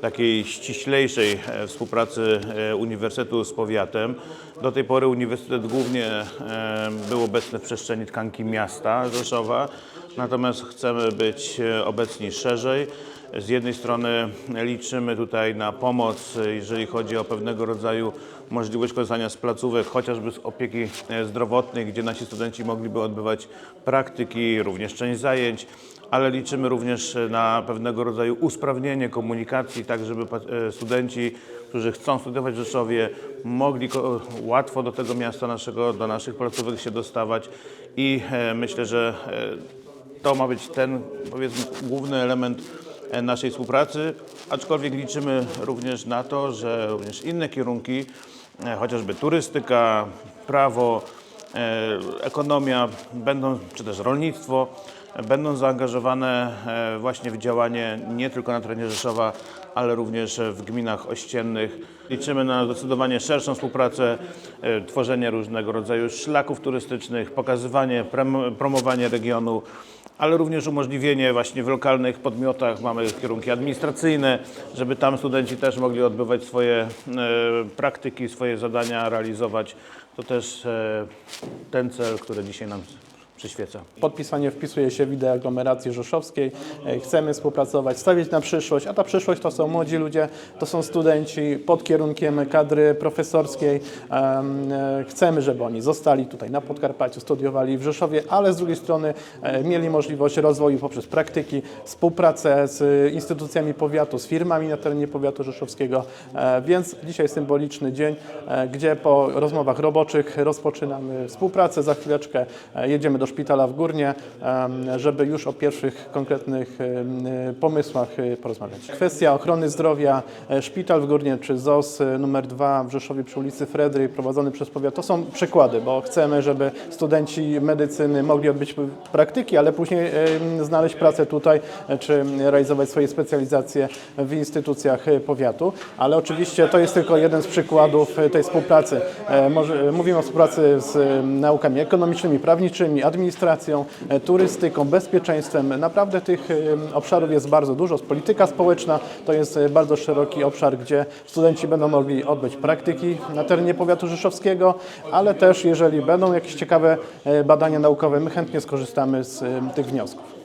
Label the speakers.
Speaker 1: takiej ściślejszej e, współpracy e, Uniwersytetu z powiatem. Do tej pory Uniwersytet głównie e, był obecny w przestrzeni tkanki miasta Rzeszowa, natomiast chcemy być e, obecni szerzej. Z jednej strony liczymy tutaj na pomoc, jeżeli chodzi o pewnego rodzaju możliwość korzystania z placówek, chociażby z opieki e, zdrowotnej, gdzie nasi studenci mogliby odbywać praktyki, również część zajęć, ale liczymy również na pewnego rodzaju usprawnienie komunikacji, tak żeby e, studenci, którzy chcą studiować w Rzeszowie, mogli łatwo do tego miasta naszego, do naszych placówek się dostawać i myślę, że to ma być ten, powiedzmy, główny element e, naszej współpracy, aczkolwiek liczymy również na to, że również inne kierunki, e, chociażby turystyka, prawo, ekonomia, będą, czy też rolnictwo, e, będą zaangażowane e, właśnie w działanie nie tylko na terenie Rzeszowa, ale również w gminach ościennych. Liczymy na zdecydowanie szerszą współpracę, e, tworzenie różnego rodzaju szlaków turystycznych, pokazywanie, promowanie regionu, ale również umożliwienie właśnie w lokalnych podmiotach, mamy kierunki administracyjne, żeby tam studenci też mogli odbywać swoje e, praktyki, swoje zadania realizować. To też e, ten cel, który dzisiaj nam przyświeca.
Speaker 2: Podpisanie wpisuje się w ideę aglomeracji rzeszowskiej. E, Chcemy współpracować, stawiać na przyszłość, a ta przyszłość to są młodzi ludzie, to są studenci pod kierunkiem kadry profesorskiej. E, Chcemy, żeby oni zostali tutaj na Podkarpaciu, studiowali w Rzeszowie, ale z drugiej strony e, mieli możliwość rozwoju poprzez praktyki, współpracę z instytucjami powiatu, z firmami na terenie powiatu rzeszowskiego. Więc dzisiaj symboliczny dzień, gdzie po rozmowach roboczych rozpoczynamy współpracę. Za chwileczkę jedziemy do szpitala w Górnie, żeby już o pierwszych konkretnych pomysłach e, porozmawiać. Kwestia ochrony zdrowia, e, szpital w Górnie czy ZOS e, numer 2 w Rzeszowie przy ulicy Fredry prowadzony przez powiat, to są przykłady, bo chcemy, żeby studenci medycyny mogli odbyć praktyki, ale później znaleźć pracę tutaj, e, czy realizować swoje specjalizacje w instytucjach e, powiatu, ale oczywiście to jest tylko jeden z przykładów tej współpracy. Mówimy o współpracy z naukami ekonomicznymi, prawniczymi, administracją, e, turystyką, bezpieczeństwem. Naprawdę tych e, obszarów jest bardzo dużo. Polityka społeczna to jest e, bardzo szeroki obszar, gdzie studenci będą mogli odbyć praktyki na terenie powiatu rzeszowskiego, ale też jeżeli będą jakieś ciekawe badania naukowe, my chętnie skorzystamy z tych wniosków.